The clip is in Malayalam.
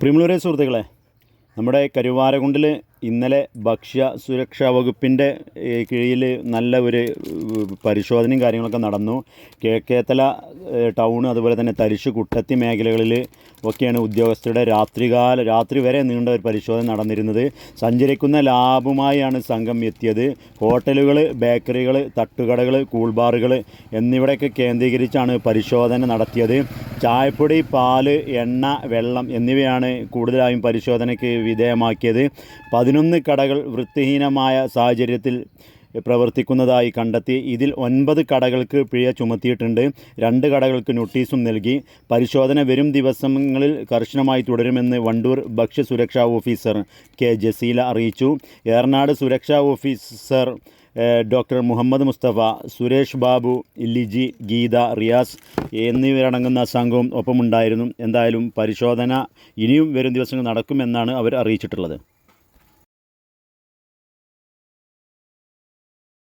പ്രിമുളരെ സുഹൃത്തുക്കളെ നമ്മുടെ കരുവാരകുണ്ടിൽ ഇന്നലെ ഭക്ഷ്യ സുരക്ഷാ വകുപ്പിന്റെ കീഴിൽ നല്ല ഒരു പരിശോധനയും കാര്യങ്ങളൊക്കെ നടന്നു. കിഴക്കേത്തല ടൗൺ അതുപോലെ തന്നെ തരിശ് കുട്ടത്തി മേഖലകളിൽ ഒക്കെയാണ് ഉദ്യോഗസ്ഥരുടെ രാത്രികാല രാത്രി വരെ നീണ്ട ഒരു പരിശോധന നടന്നിരുന്നത്. സഞ്ചരിക്കുന്ന ലാബുമായാണ് സംഘം എത്തിയത്. ഹോട്ടലുകൾ ബേക്കറികൾ തട്ടുകടകൾ കൂൾബാറുകൾ എന്നിവിടെയൊക്കെ കേന്ദ്രീകരിച്ചാണ് പരിശോധന നടത്തിയത്. ചായപ്പൊടി പാൽ എണ്ണ വെള്ളം എന്നിവയാണ് കൂടുതലായും പരിശോധനയ്ക്ക് വിധേയമാക്കിയത്. പതിനൊന്ന് കടകൾ വൃത്തിഹീനമായ സാഹചര്യത്തിൽ പ്രവർത്തിക്കുന്നതായി കണ്ടെത്തി. ഇതിൽ ഒൻപത് കടകൾക്ക് പിഴ ചുമത്തിയിട്ടുണ്ട്. രണ്ട് കടകൾക്ക് നോട്ടീസും നൽകി. പരിശോധന വരും ദിവസങ്ങളിൽ കർശനമായി തുടരുമെന്ന് വണ്ടൂർ ഭക്ഷ്യസുരക്ഷാ ഓഫീസർ കെ ജസീല അറിയിച്ചു. ഏറനാട് സുരക്ഷാ ഓഫീസർ ഡോക്ടർ മുഹമ്മദ് മുസ്തഫ സുരേഷ് ബാബു ലിജി ഗീത റിയാസ് എന്നിവരടങ്ങുന്ന സംഘവും ഒപ്പമുണ്ടായിരുന്നു. എന്തായാലും പരിശോധന ഇനിയും വരും ദിവസങ്ങൾ നടക്കുമെന്നാണ് അവർ അറിയിച്ചിട്ടുള്ളത്.